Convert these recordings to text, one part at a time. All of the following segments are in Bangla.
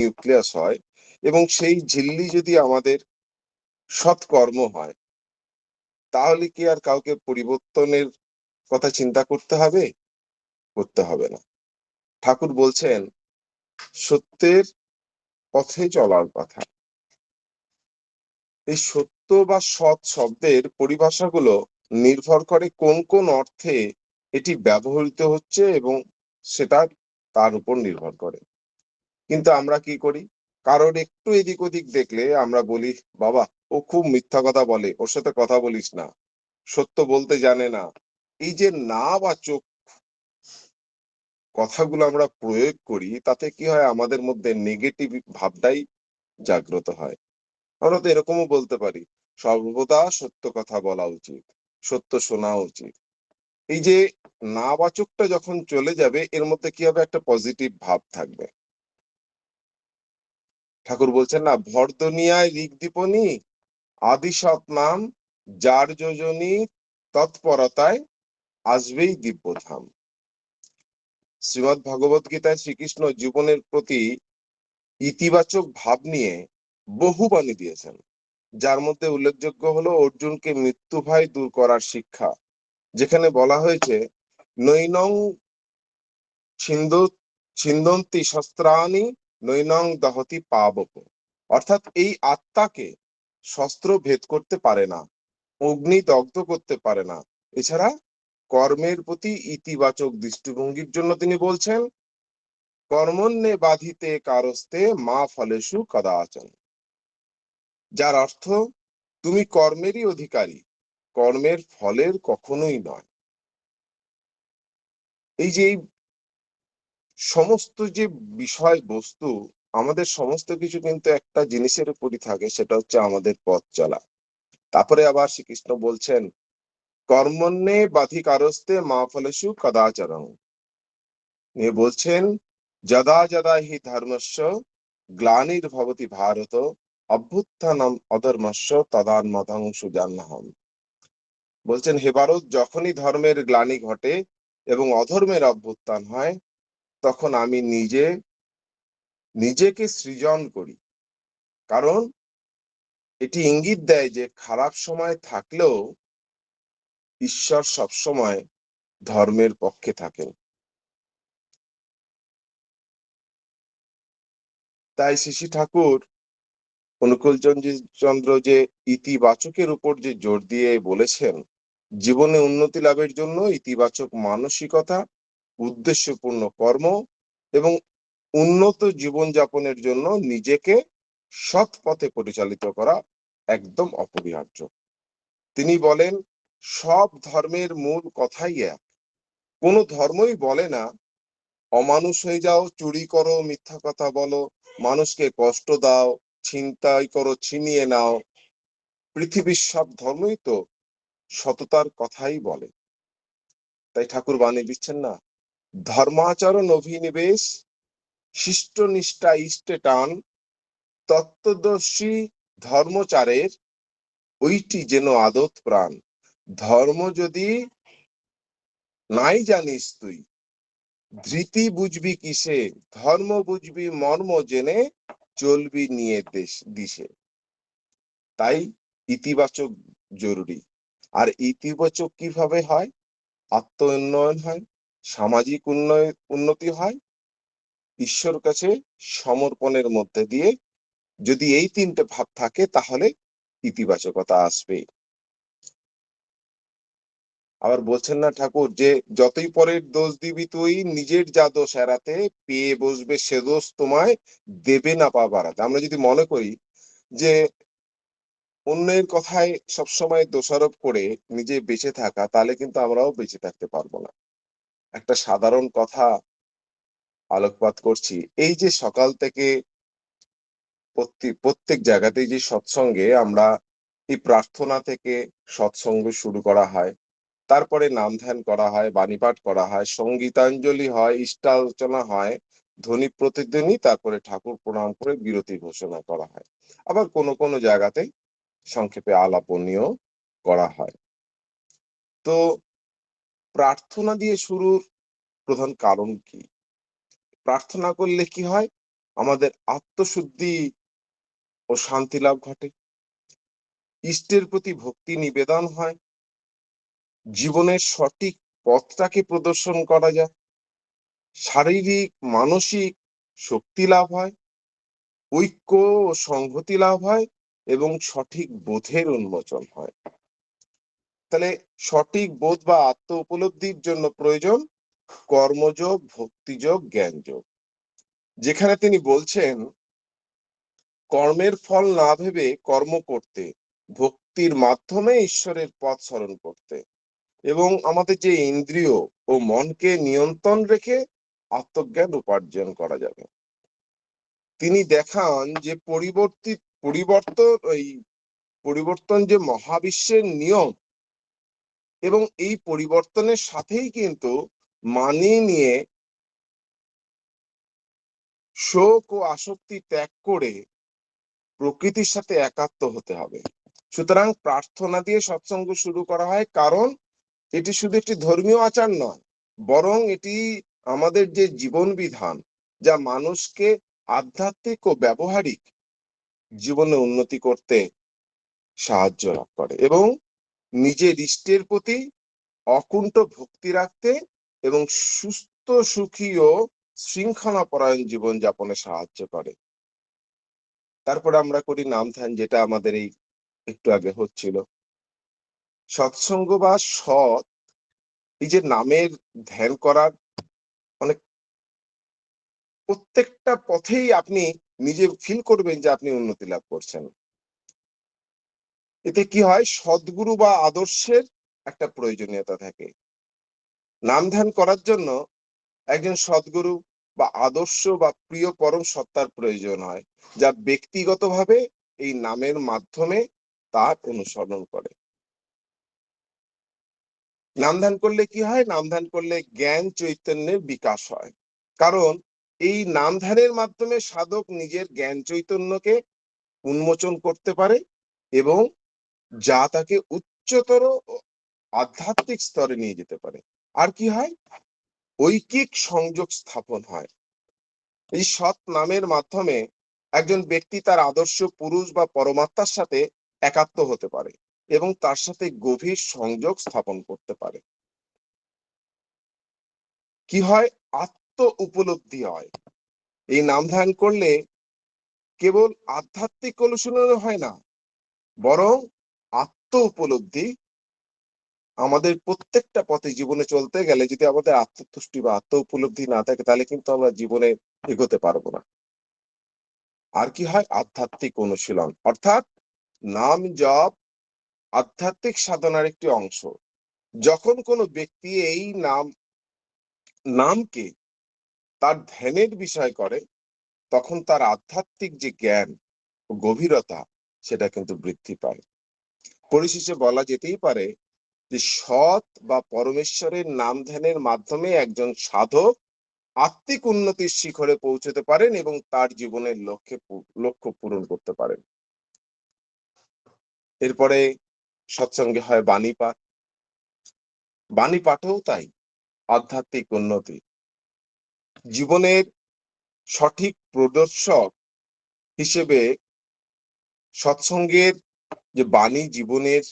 নিউক্লিয়াস হয় এবং সেই ঝিল্লি যদি আমাদের সৎকর্ম হয়, তাহলে কি আর কাউকে পরিবর্তনের কথা চিন্তা করতে হবে? করতে হবে না। ঠাকুর বলছেন, সত্যের পথে চলার কথা। এই সত্য বা সৎ শব্দের পরিভাষাগুলো নির্ভর করে কোন কোন অর্থে এটি ব্যবহৃত হচ্ছে এবং সেটা তার উপর নির্ভর করে। কিন্তু আমরা কি করি? কারোর একটু এদিক ওদিক দেখলে আমরা বলি, বাবা, ও খুব মিথ্যা কথা বলে, ওর সাথে কথা বলিস না, সত্য বলতে জানে না। এই যে না বা চোখ কথাগুলো আমরা প্রয়োগ করি, তাতে কি হয়? আমাদের মধ্যে নেগেটিভ ভাবটাই জাগ্রত হয়। আমরা তো এরকমও বলতে পারি, সর্বদা সত্য কথা বলা উচিত, সত্য শোনা উচিত। এই যে না বাচকটা যখন চলে যাবে, এর মধ্যে কি হবে? একটা পজিটিভ ভাব থাকবে। ঠাকুর বলছেন, না ভরদনিয়ায় ঋগদীপনী আদি সৎ নাম, যার যোজনী তৎপরতায় আসবেই দিব্যধাম। শ্রীমদ ভগবত গীতায় শ্রীকৃষ্ণ জীবনের প্রতি ইতিবাচক ভাব নিয়ে বহু বাণী দিয়েছেন। যার মধ্যে উল্লেখযোগ্য হলো অর্জুনকে মৃত্যু ভয় দূর করার শিক্ষা। যেখানে বলা হয়েছে, নৈনং ছিন্দ ছিন্দন্তি শস্ত্রাণী নৈনং দহতি পাবক। অর্থাৎ এই আত্মাকে শস্ত্র ভেদ করতে পারে না, অগ্নি দগ্ধ করতে পারে না। এছাড়া কর্মের প্রতি ইতিবাচক দৃষ্টিভঙ্গির জন্য তিনি বলছেন কর্মণ্যে বাধিতে কারস্তে মা ফলেশু কদাচন। যার অর্থ, তুমি কর্মেরই অধিকারী, কর্মের ফলের কখনোই নয়। এই যে সমস্ত যে বিষয় বস্তু আমাদের সমস্ত কিছু কিন্তু একটা জিনিসের উপরই থাকে, সেটা হচ্ছে আমাদের পথ চলা। তারপরে আবার শ্রীকৃষ্ণ বলছেন কর্মণ্যে বাধিকারস্তে মা ফলেশু কদাচরণ নিয়ে বলছেন, যদা যদা হি ধর্মস্য, গ্লানির ভবতি ভারত, অভ্যুত্থানম অধর্মস্য তদান্মতাংশু জান্নাহম বলছেন, হে ভারত, যখনই ধর্মের গ্লানি ঘটে এবং অধর্মের অভ্যুত্থান হয় তখন আমি নিজে, নিজেকে সৃজন করি। কারণ এটি ইঙ্গিত দেয় যে খারাপ সময় থাকলেও ঈশ্বর সবসময় ধর্মের পক্ষে থাকেন। তাই শিশি ঠাকুর, অনুকূল চন্দ্র যে ইতিবাচকের উপর যে জোর দিয়ে বলেছেন, জীবনে উন্নতি লাভের জন্য ইতিবাচক মানসিকতা উদ্দেশ্যপূর্ণ কর্ম এবং উন্নত জীবনযাপনের জন্য নিজেকে সৎ পথে পরিচালিত করা একদম অপরিহার্য। তিনি বলেন, সব ধর্মের মূল কথাই এক। কোন ধর্মই বলে না, অমানুষ হয়ে যাও, চুরি করো, মিথ্যা কথা বলো, মানুষকে কষ্ট দাও, ছিনতাই করো, ছিনিয়ে নাও। পৃথিবীর সব ধর্মই তো সততার কথাই বলে। তাই ঠাকুর বাণী দিচ্ছেন না? ধর্মাচরণ অভিনিবেশ শিষ্ট নিষ্ঠা ইষ্টে টান তত্ত্বদর্শী ধর্মচারের ওইটি যেন আদত প্রাণ। ধর্ম যদি নাই জানিস তুই, ধৃতি বুঝবি কিসে? ধর্ম বুঝবি মর্ম জেনে চলবি নিয়ে দেশ দিশে। তাই ইতিবাচক জরুরি। আর ইতিবাচক কীভাবে হয়? আত্ম উন্নয়ন হয়। সামাজিক উন্নয়ন উন্নতি হয়, ঈশ্বর কাছে সমর্পণের মধ্যে দিয়ে যদি এই তিনটে ভাব থাকে, তাহলে ইতিবাচকতা আসবে। আবার বলছেন না ঠাকুর যে, যতই পরের দোষ দিবি তুই, নিজের যা দোষ এড়াতে, পেয়ে বসবে সে দোষ তোমায় দেবে না পা বাড়াতে। আমরা যদি মনে করি যে, অন্যের কথায় সবসময় দোষারোপ করে নিজে বেঁচে থাকা, তাহলে কিন্তু আমরাও বেঁচে থাকতে পারব না। একটা সাধারণ কথা আলোকপাত করছি। এই যে সকাল থেকে প্রত্যেক জায়গাতেই যে সৎসঙ্গে আমরা এই প্রার্থনা থেকে সৎসঙ্গ শুরু করা হয়। তারপরে নাম ধ্যান করা হয়, বাণীপাঠ করা হয়, সঙ্গীতাঞ্জলি হয় ইষ্টালোচনা হয়, ধ্বনি প্রতিধ্বনি, তারপরে ঠাকুর প্রণাম করে বিরতি ঘোষণা করা হয়। আবার কোন, কোনো জায়গাতে সংক্ষেপে আলাপনীয় করা হয়। তো প্রার্থনা দিয়ে শুরুর প্রধান কারণ কি? প্রার্থনা করলে কি হয়? আমাদের আত্মশুদ্ধি ও শান্তি লাভ ঘটে। ইষ্টের প্রতি ভক্তি নিবেদন হয়। জীবনের সঠিক পথটাকে প্রদর্শন করা যায়। শারীরিক, মানসিক শক্তি লাভ হয়। ঐক্য ও সংহতি লাভ হয় এবং সঠিক বোধের উন্মোচন হয়। তাহলে সঠিক বোধ বা আত্ম উপলব্ধির জন্য প্রয়োজন কর্মযোগ, ভক্তিযোগ, জ্ঞানযোগ। যেখানে তিনি বলছেন, কর্মের ফল না ভেবে কর্ম করতে, ভক্তির মাধ্যমে ঈশ্বরের পথ স্মরণ করতে এবং আমাদের যে ইন্দ্রিয় ও মনকে নিয়ন্ত্রণ রেখে আত্মজ্ঞান উপার্জন করা যাবে। তিনি দেখান যে পরিবর্তিত পরিবর্তন ওই পরিবর্তন যে মহাবিশ্বের নিয়ম এবং এই পরিবর্তনের সাথেই কিন্তু মানিয়ে নিয়ে শোক ও আসক্তি ত্যাগ করে প্রকৃতির সাথে একাত্ম হতে হবে। সুতরাং প্রার্থনা দিয়ে সৎসঙ্গ শুরু করা হয়, কারণ এটি শুধু একটি ধর্মীয় আচার নয়, বরং এটি আমাদের যে জীবন বিধান যা মানুষকে আধ্যাত্মিক ও ব্যবহারিক জীবনে উন্নতি করতে সাহায্য লাভ করে। এবং নিজের ইষ্টের প্রতি অকুণ্ঠ ভক্তি রাখতে এবং সুস্থ, সুখী ও শৃঙ্খলা পরায়ণ জীবন যাপনে সাহায্য করে। তারপরে আমরা করি নাম ধ্যান যেটা আমাদের এই একটু আগে হচ্ছিল। সৎসঙ্গ বা সৎ, এই যে নামের ধ্যান করার অনেক প্রত্যেকটা পথেই আপনি নিজে ফিল করবেন যে আপনি উন্নতি লাভ করছেন। এতে কি হয়? সদ্গুরু বা আদর্শের একটা প্রয়োজনীয়তা থাকে। নাম ধ্যান করার জন্য একজন সদ্গুরু বা আদর্শ বা প্রিয় পরম সত্তার প্রয়োজন হয়, যা ব্যক্তিগতভাবে এই নামের মাধ্যমে তার অনুসরণ করে। নাম ধ্যান করলে কি হয়? নাম ধ্যান করলে জ্ঞান চৈতন্যের বিকাশ হয়। কারণ এই নাম ধ্যানের মাধ্যমে সাধক নিজের জ্ঞান চৈতন্যকে উন্মোচন করতে পারে এবং যা তাকে উচ্চতর আধ্যাত্মিক স্তরে নিয়ে যেতে পারে। আর কি হয়? ঐকিক সংযোগ স্থাপন হয়। এই সৎ নামের মাধ্যমে একজন ব্যক্তি তার আদর্শ পুরুষ বা পরমাত্মার সাথে একাত্ম হতে পারে এবং তার সাথে গভীর সংযোগ স্থাপন করতে পারে। কি হয়? আত্ম উপলব্ধি হয়। এই নাম ধ্যান করলে কেবল আধ্যাত্মিক অনুশীলন হয় না, বরং আত্ম উপলব্ধি আমাদের প্রত্যেকটা পথে জীবনে চলতে গেলে যদি আমাদের আত্মতুষ্টি বা আত্ম উপলব্ধি না থাকে, তাহলে কিন্তু আমরা জীবনে এগোতে পারব না। আর কি হয়? আধ্যাত্মিক অনুশীলন। অর্থাৎ নাম জপ আধ্যাত্মিক সাধনার একটি অংশ। যখন কোনো ব্যক্তি এই নাম, নামকে তার ধ্যানের বিষয় করে, তখন তার আধ্যাত্মিক যে জ্ঞান গভীরতা, সেটা কিন্তু বৃদ্ধি পায়। পরিশেষে বলা যেতেই পারে যে সৎ বা পরমেশ্বরের নাম ধ্যানের মাধ্যমে একজন সাধক আত্মিক উন্নতির শিখরে পৌঁছতে পারেন এবং তার জীবনের লক্ষ্যে লক্ষ্য পূরণ করতে পারেন। এরপরে সৎসঙ্গে হয় বাণী পাঠ। বাণী পাঠও তাই, আধ্যাত্মিক উন্নতি। জীবনের সঠিক প্রদর্শক হিসেবে সৎসঙ্গের যে বাণী জীবনের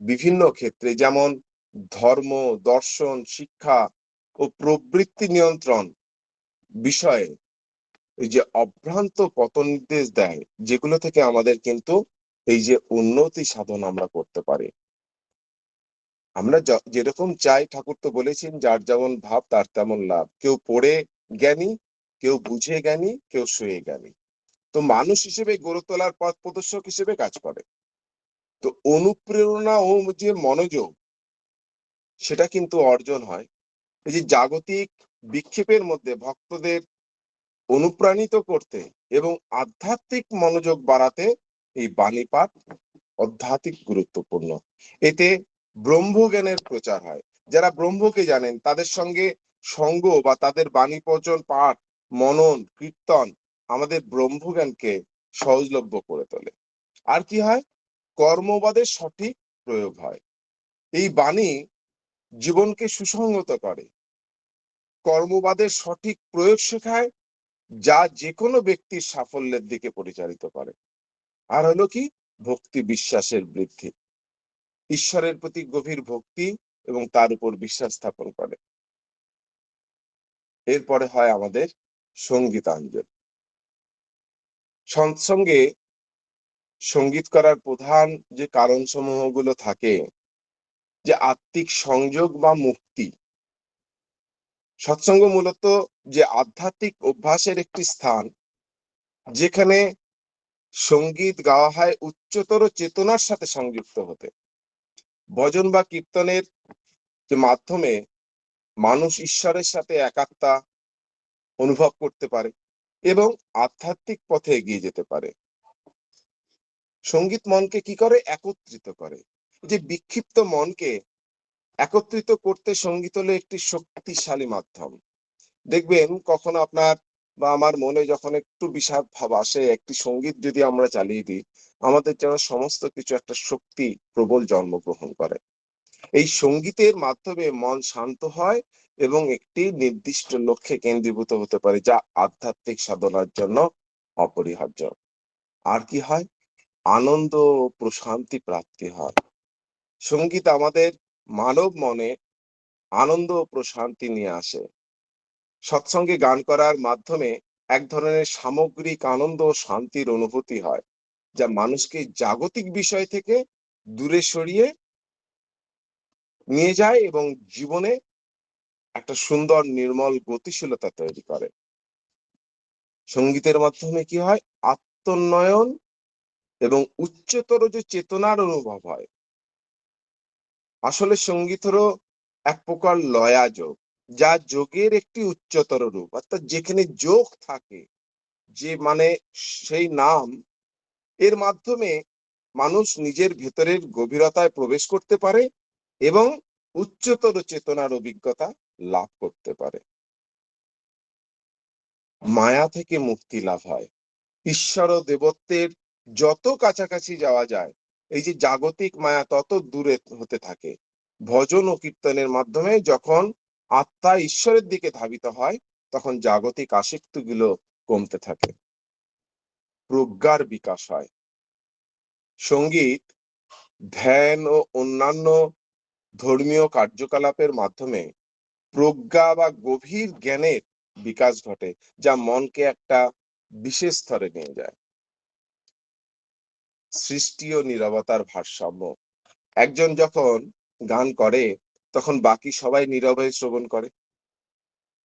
বিভিন্ন ক্ষেত্রে যেমন ধর্ম, দর্শন, শিক্ষা ও প্রবৃত্তি নিয়ন্ত্রণ বিষয়ে যে অভ্রান্ত পথ নির্দেশ দেয়, যেগুলো থেকে আমাদের কিন্তু এই যে উন্নতি সাধন আমরা করতে পারি। আমরা যেরকম চাই, ঠাকুর তো বলেছেন, যার যেমন ভাব, তার তেমন লাভ। কেউ পড়ে জ্ঞানী, কেউ বুঝে জ্ঞানী, কেউ শুয়ে জ্ঞানী। তো মানুষ হিসেবে গড়ে তোলার পথ প্রদর্শক হিসেবে কাজ করে। তো অনুপ্রেরণা ও যে মনোযোগ, সেটা কিন্তু অর্জন হয়। এই যে জাগতিক বিক্ষেপের মধ্যে ভক্তদের অনুপ্রাণিত করতে এবং আধ্যাত্মিক মনোযোগ বাড়াতে এই বাণী পাঠ আধ্যাত্মিক গুরুত্বপূর্ণ। এতে ব্রহ্মজ্ঞানের প্রচার হয়। যারা ব্রহ্মকে জানেন, তাদের সঙ্গে সঙ্গ বা তাদের বাণী পচন পাঠ, মনন, কীর্তন আমাদের ব্রহ্মজ্ঞানকে সহজলভ্য করে তোলে। আর কি হয়? কর্মবাদের সঠিক প্রয়োগ হয়। এই বাণী জীবনকে সুসংহত করে। কর্মবাদের সঠিক প্রয়োগ শেখায়, যা যে কোনো ব্যক্তির সাফল্যের দিকে পরিচালিত করে। আর হলো কি? ভক্তি বিশ্বাসের বৃদ্ধি। ঈশ্বরের প্রতি গভীর ভক্তি এবং তার উপর বিশ্বাস স্থাপন করে। এরপরে হয় আমাদের সঙ্গীতাঞ্জন সৎসঙ্গে সংগীত করার প্রধান যে কারণ সমূহগুলো থাকে, যে আত্মিক সংযোগ বা মুক্তি। সৎসঙ্গ মূলত যে আধ্যাত্মিক অভ্যাসের একটি স্থান, যেখানে সংগীত গাওয়া হয় উচ্চতর চেতনার সাথে সংযুক্ত হতে। ভজন বা কীর্তনের যে মাধ্যমে মানুষ ঈশ্বরের সাথে একাত্মা অনুভব করতে পারে এবং আধ্যাত্মিক পথে এগিয়ে যেতে পারে। সংগীত মনকে কি করে? একত্রিত করে। যে বিক্ষিপ্ত মনকে একত্রিত করতে সংগীত হলো একটি শক্তিশালী মাধ্যম। দেখবেন কখনো আপনার বা আমার মনে যখন একটু বিষাদ ভাব আসে, একটি সংগীত যদি আমরা চালিয়ে দিই, আমাদের যেন সমস্ত কিছু একটা শক্তি প্রবল জন্মগ্রহণ করে। এই সঙ্গীতের মাধ্যমে মন শান্ত হয় এবং একটি নির্দিষ্ট লক্ষ্যে কেন্দ্রীভূত হতে পারে, যা আধ্যাত্মিক সাধনার জন্য অপরিহার্য। আর কি হয়? আনন্দ ও প্রশান্তি প্রাপ্তি হয়। সংগীত আমাদের মানব মনে আনন্দ ও প্রশান্তি নিয়ে আসে। সৎসঙ্গে গান করার মাধ্যমে এক ধরনের সামগ্রিক আনন্দ ও শান্তির অনুভূতি হয়, যা মানুষকে জাগতিক বিষয় থেকে দূরে সরিয়ে নিয়ে যায় এবং জীবনে একটা সুন্দর, নির্মল গতিশীলতা তৈরি করে। সঙ্গীতের মাধ্যমে কি হয়? আত্মোন্নয়ন এবং উচ্চতর যে চেতনার অনুভব হয়। আসলে সংগীত হলো এক প্রকার লয়া যোগ, যা যোগের একটি উচ্চতর রূপ। অর্থাৎ যেখানে যোগ থাকে, যে মানে সেই নাম, এর মাধ্যমে মানুষ নিজের ভেতরের গভীরতায় প্রবেশ করতে পারে এবং উচ্চতর চেতনার অভিজ্ঞতা লাভ করতে পারে। মায়া থেকে মুক্তি লাভ হয়। ঈশ্বর ও দেবত্বের যত কাছাকাছি যাওয়া যায়, এই যে জাগতিক মায়া তত দূরে হতে থাকে। ভজন ও কীর্তনের মাধ্যমে যখন আত্মা ঈশ্বরের দিকে ধাবিত হয়, তখন জাগতিক আসক্তিগুলো কমতে থাকে। প্রজ্ঞার বিকাশ হয়। সংগীত, ধ্যান ও অন্যান্য ধর্মীয় কার্যকলাপের মাধ্যমে প্রজ্ঞা বা গভীর জ্ঞানের বিকাশ ঘটে, যা মনকে একটা বিশেষ স্তরে নিয়ে যায়। সৃষ্টি ও নিরবতার ভারসাম্য। একজন যখন গান করে, তখন বাকি সবাই নীরবে শ্রবণ করে।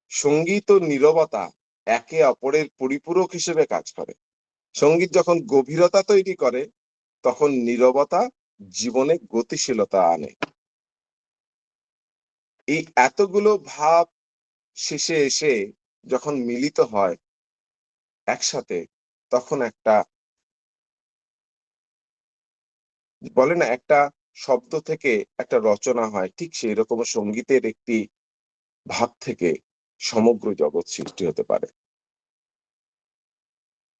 সংগীত ও নীরবতা একে অপরের পরিপূরক হিসেবে কাজ করে। সংগীত যখন গভীরতা তৈরি করে, তখন নীরবতা জীবনে গতিশীলতা আনে। এই এতগুলো ভাব শেষে এসে যখন মিলিত হয় একসাথে, তখন একটা বলে না, একটা শব্দ থেকে একটা রচনা হয়, ঠিক সেই রকম সঙ্গীতের একটি ভাব থেকে সমগ্র জগৎ সৃষ্টি হতে পারে।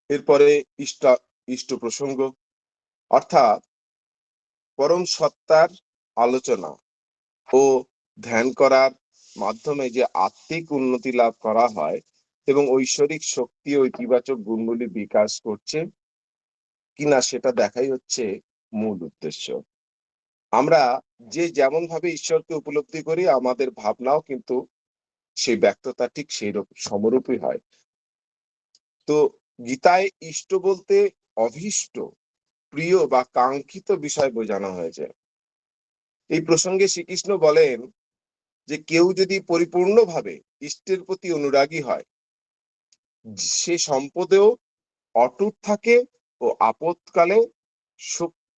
এরপরে ইষ্ট ইষ্ট প্রসঙ্গ। অর্থাৎ পরম সত্তার আলোচনা ও ধ্যান করার মাধ্যমে যে আত্মিক উন্নতি লাভ করা হয় এবং ঐশ্বরিক শক্তি ও ইতিবাচক গুণগুলি বিকাশ করছে কিনা সেটা দেখাই হচ্ছে মূল উদ্দেশ্য। আমরা যে যেমন ভাবে ঈশ্বরকে উপলব্ধি করি, আমাদের ভাবনাও কিন্তু সেই ব্যক্ততা ঠিক সেই সমরূপই হয়। তো গীতায় ইষ্ট বলতে অভীষ্ট, প্রিয় বা কাঙ্ক্ষিত বিষয় বোঝানো হয়েছে। এই প্রসঙ্গে শ্রীকৃষ্ণ বলেন যে, কেউ যদি পরিপূর্ণভাবে ইষ্টের প্রতি অনুরাগী হয়, সে সম্পদেও অটুট থাকে ও আপদকালে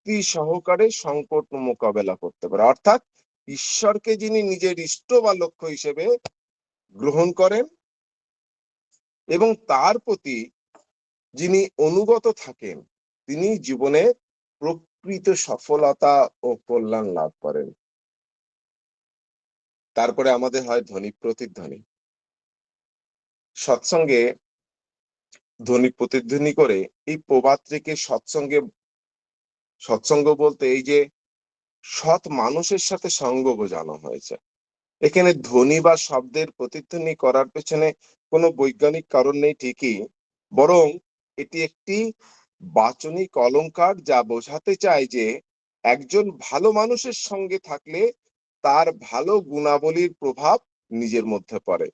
শক্তি সহকারে সংকট মোকাবেলা করতে পারে। অর্থাৎ ঈশ্বরকে যিনি নিজের ইষ্ট বা লক্ষ্য হিসেবে গ্রহণ করেন এবং তার প্রতি যিনি অনুগত থাকেন, তিনি জীবনে প্রকৃত সফলতা ও কল্যাণ লাভ করেন। তারপরে আমাদের হয় ধ্বনি প্রতিধ্বনি। সৎসঙ্গে ধ্বনি প্রতিধ্বনি করে এই প্রবাত্রীকে সৎসঙ্গে সৎসঙ্গ বলতে এই যে সৎ মানুষের সাথে সঙ্গ বোঝানো হয়েছে। এখানে ধ্বনি বা শব্দের প্রতিধ্বনি করার পেছনে কোনো বৈজ্ঞানিক কারণ নেই ঠিকই, বরং এটি একটি বাচনিক অলংকার যা বোঝাতে চায় যে একজন ভালো মানুষের সঙ্গে থাকলে তার ভালো গুণাবলীর প্রভাব নিজের মধ্যে পড়ে।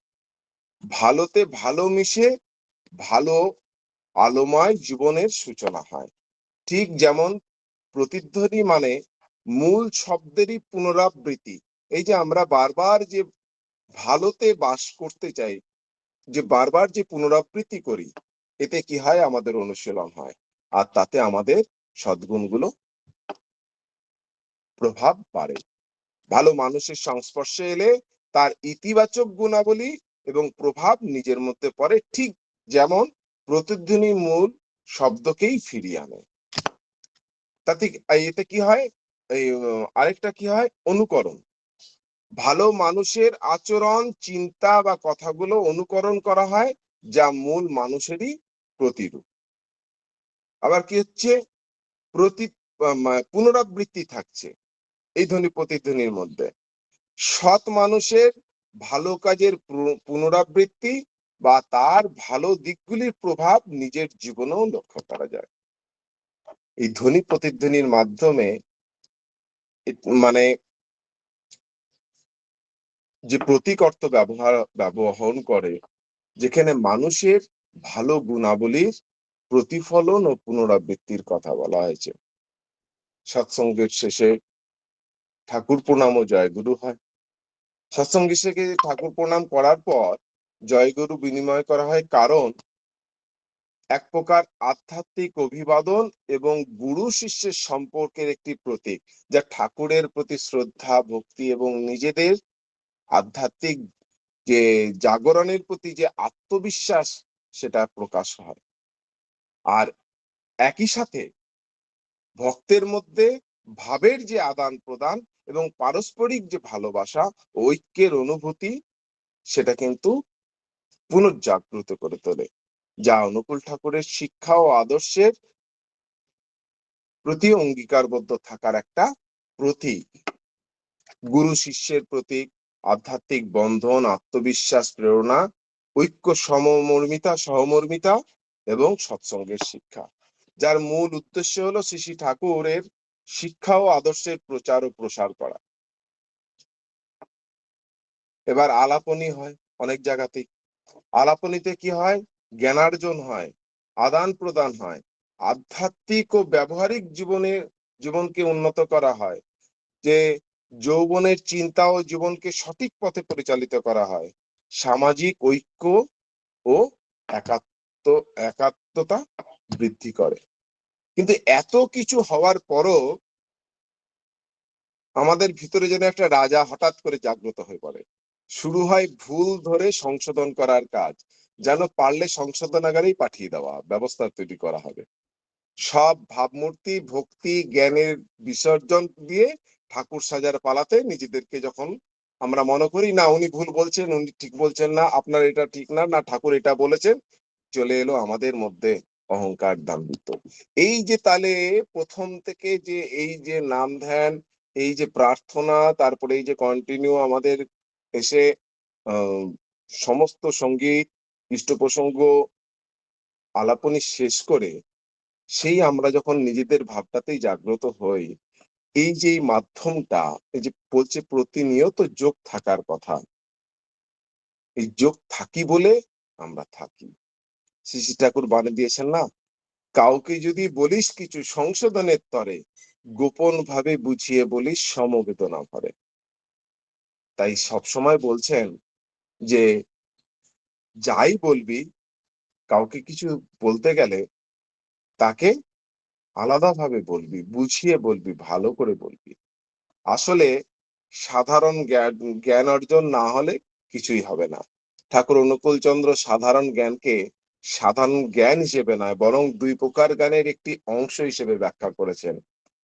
ভালোতে ভালো মিশে ভালো আলোময় জীবনের সূচনা হয়। ঠিক যেমন প্রতিধ্বনি মানে মূল শব্দেরই পুনরাবৃত্তি। এই যে আমরা বারবার যে ভালোতে বাস করতে চাই, যে বারবার যে পুনরাবৃত্তি করি, এতে কি হয়? আমাদের অনুশীলন হয়। আর তাতে আমাদের সদ্গুণগুলো প্রভাব বাড়ে। ভালো মানুষের সংস্পর্শে এলে তার ইতিবাচক গুণাবলী এবং প্রভাব নিজের মধ্যে পড়ে, ঠিক যেমন প্রতিধ্বনি মূল শব্দকেই ফিরিয়ে আনে। তাতে এতে কি হয়? এই আরেকটা কি হয়? অনুকরণ। ভালো মানুষের আচরণ, চিন্তা বা কথাগুলো অনুকরণ করা হয়, যা মূল মানুষেরই প্রতিরূপ। আবার কি হচ্ছে? প্রতি পুনরাবৃত্তি থাকছে এই ধ্বনি প্রতিধ্বনির মধ্যে। সৎ মানুষের ভালো কাজের পুন- পুনরাবৃত্তি বা তার ভালো দিকগুলির প্রভাব নিজের জীবনেও লক্ষ্য করা যায়। এই ধ্বনি প্রতিধ্বনির মাধ্যমে মানে যে প্রতীক অর্থ ব্যবহার ব্যবহার করে, যেখানে মানুষের ভালো গুণাবলীর প্রতিফলন ও পুনরাবৃত্তির কথা বলা হয়েছে। সৎসঙ্গের শেষে ঠাকুর প্রণাম ও জয়গুরু হয়। সৎসঙ্গের শেষে ঠাকুর প্রণাম করার পর জয়গুরু বিনিময় করা হয় কারণ এক প্রকার আধ্যাত্মিক অভিবাদন এবং গুরু শিষ্যের সম্পর্কের একটি প্রতীক, যা ঠাকুরের প্রতি শ্রদ্ধা, ভক্তি এবং নিজেদের আধ্যাত্মিক যে জাগরণের প্রতি যে আত্মবিশ্বাস, সেটা প্রকাশ হয়। আর একই সাথে ভক্তের মধ্যে ভাবের যে আদান প্রদান এবং পারস্পরিক যে ভালোবাসা, ঐক্যের অনুভূতি, সেটা কিন্তু পুনর্জাগ্রত করে তোলে। যা অনুকূল ঠাকুরের শিক্ষা ও আদর্শের প্রতি অঙ্গীকারবদ্ধ থাকার একটা প্রতীক। গুরু শিষ্যের প্রতীক আধ্যাত্মিক বন্ধন, আত্মবিশ্বাস, প্রেরণা, ঐক্য, সমমর্মিতা, সহমর্মিতা এবং সৎসঙ্গের শিক্ষা। যার মূল উদ্দেশ্য হলো শ্রী ঠাকুরের শিক্ষা ও আদর্শের প্রচার ও প্রসার করা। এবার আলাপনী হয় অনেক জায়গাতেই। আলাপনীতে কি হয়? জ্ঞানার্জন হয়, আদান প্রদান হয়, আধ্যাত্মিক ও ব্যবহারিক জীবনে, জীবনকে উন্নত করা হয়, যে যৌবনের চিন্তা ও জীবনকে সঠিক পথে পরিচালিত করা হয়, সামাজিক ঐক্য ও একাত্ম, একাত্মতা বৃদ্ধি করে। কিন্তু এত কিছু হওয়ার পরও আমাদের ভিতরে যেন একটা রাজা হঠাৎ করে জাগ্রত হয়ে পড়ে। শুরু হয় ভুল ধরে সংশোধন করার কাজ যেন পারলে সংশোধনাগারেই পাঠিয়ে দেওয়া, ব্যবস্থা তৈরি করা হবে। সব ভাবমূর্তি, ভক্তি, জ্ঞানের বিসর্জন দিয়ে ঠাকুর সাজার পালাতে নিজেদেরকে যখন আমরা মনে করি, না, উনি ভুল বলছেন, উনি ঠিক বলছেন না, আপনার এটা ঠিক না না, ঠাকুর এটা বলেছেন, চলে এলো আমাদের মধ্যে অহংকার দাম্ভিত্ব এই যে তালে প্রথম থেকে যে এই যে নাম ধ্যান, এই যে প্রার্থনা, তারপরে এই যে কন্টিনিউ আমাদের এসে সমস্ত সংগীত ইষ্ট প্রসঙ্গ আলাপনি শেষ করে সেই আমরা যখন নিজেদের ভাবটাতেই জাগ্রত হই, এই যে মাধ্যমটা, এই যে বলছে প্রতিনিয়ত যোগ থাকার কথা, এই যোগ থাকি বলে আমরা থাকি। শ্রী ঠাকুর বানে দিয়েছেন না? কাউকে যদি বলিস কিছু সংশোধনের তরে গোপন ভাবে বুঝিয়ে বলিস সমবেদনা ভরে। তাই সবসময় বলছেন যে যাই বলবি, কাউকে কিছু বলতে গেলে তাকে আলাদাভাবে বলবি, বুঝিয়ে বলবি, ভালো করে বলবি। আসলে সাধারণ জ্ঞান অর্জন না হলে কিছুই হবে না। ঠাকুর অনুকূল চন্দ্র সাধারণ জ্ঞানকে সাধারণ জ্ঞান হিসেবে নয়, বরং দুই প্রকার জ্ঞানের একটি অংশ হিসেবে ব্যাখ্যা করেছেন।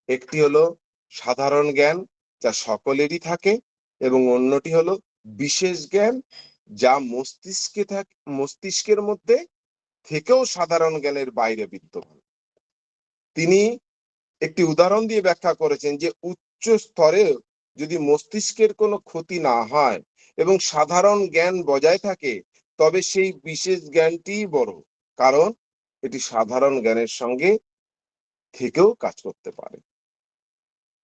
একটি হলো সাধারণ জ্ঞান, যা সকলেরই থাকে, এবং অন্যটি হলো বিশেষ জ্ঞান যা মস্তিষ্কে থাকে, মস্তিষ্কের মধ্যে থেকেও সাধারণ জ্ঞানের বাইরে বিদ্যমান। তিনি একটি উদাহরণ দিয়ে ব্যাখ্যা করেছেন যে উচ্চ স্তরে যদি মস্তিষ্কের কোনো ক্ষতি না হয় এবং সাধারণ জ্ঞান বজায় থাকে, তবে সেই বিশেষ জ্ঞানটি বড়, কারণ এটি সাধারণ জ্ঞানের সঙ্গে থেকেও কাজ করতে পারে।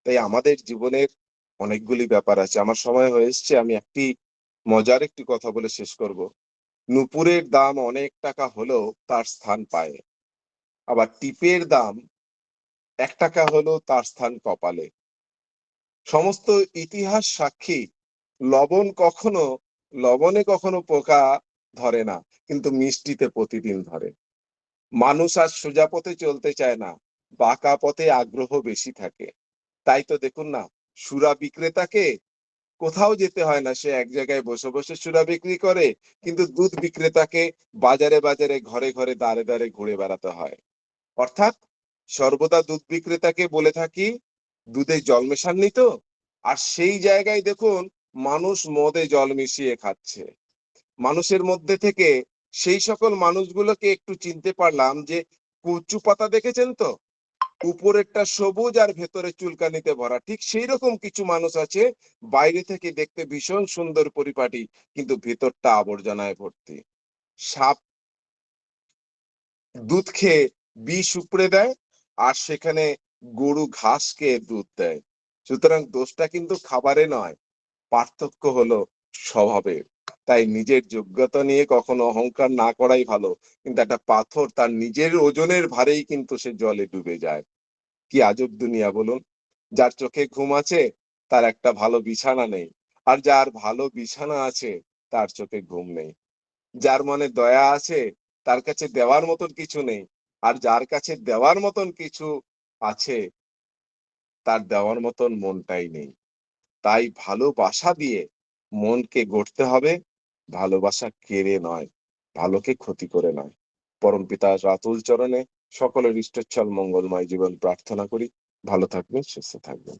তাই আমাদের জীবনের অনেকগুলি ব্যাপার আছে। আমার সময় হয়ে এসছে, আমি একটি মজার একটি কথা বলে শেষ করব। নুপুরের দাম অনেক টাকা হলেও তার স্থান পায়। আবার টিপের দাম এক টাকা হলেও তার স্থান কপালে। সমস্ত ইতিহাস সাক্ষী, লবণ কখনো, লবণে কখনো পোকা ধরে না, কিন্তু মিষ্টিতে প্রতিদিন ধরে। মানুষ আর সোজা পথে চলতে চায় না, বাঁকা পথে আগ্রহ বেশি থাকে। তাই তো দেখুন না, সুরা বিক্রেতাকে কোথাও যেতে হয় না। সে এক জায়গায় বসে বসে সুরা বিক্রি করে, কিন্তু দুধ বিক্রেতাকে বাজারে বাজারে, ঘরে ঘরে দাঁড়ে দাঁড়ে ঘুরে বেড়াতে হয়। অর্থাৎ সর্বদা দুধ বিক্রেতাকে বলে থাকি, দুধে জল মেশাননি তো? আর সেই জায়গায় দেখুন, মানুষ মদে জল মিশিয়ে খাচ্ছে। মানুষের মধ্যে থেকে সেই সকল মানুষগুলোকে একটু চিনতে পারলাম যে কচু পাতা দেখেছেন তো? উপরেরটা সবুজ আর ভেতরে চুলকানিতে ভরা। ঠিক সেই রকম কিছু মানুষ আছে, বাইরে থেকে দেখতে ভীষণ সুন্দর পরিপাটি, কিন্তু ভেতরটা আবর্জনায় ভর্তি। সাপ দুধ খেয়ে বিষ উপড়ে দেয় আর সেখানে গরু ঘাস খেয়ে দুধ দেয়। সুতরাং দোষটা কিন্তু খাবারে নয়, পার্থক্য হলো স্বভাবে তাই নিজের যোগ্যতা নিয়ে কখনো অহংকার না করাই ভালো, কিন্তু একটা পাথর তার নিজের ওজনের ভারেই কিন্তু সে জলে ডুবে যায়। কি আজব দুনিয়া বলুন। যার চোখে ঘুম আছে, তার একটা ভালো বিছানা নেই। আর যার ভালো বিছানা আছে, তার চোখে ঘুম নেই। যার মনে দয়া আছে, তার কাছে দেওয়ার মতন কিছু নেই। আর যার কাছে দেওয়ার মতন কিছু আছে, তার দেওয়ার মতন মনটাই নেই। তাই ভালোবাসা দিয়ে মনকে গড়তে হবে। ভালোবাসা কেড়ে নয়, ভালোকে ক্ষতি করে নয়। পরম পিতা রাতুল চরণে সকলের ইষ্টচ্ছল মঙ্গলময় জীবন প্রার্থনা করি। ভালো থাকবেন সুস্থ থাকবেন।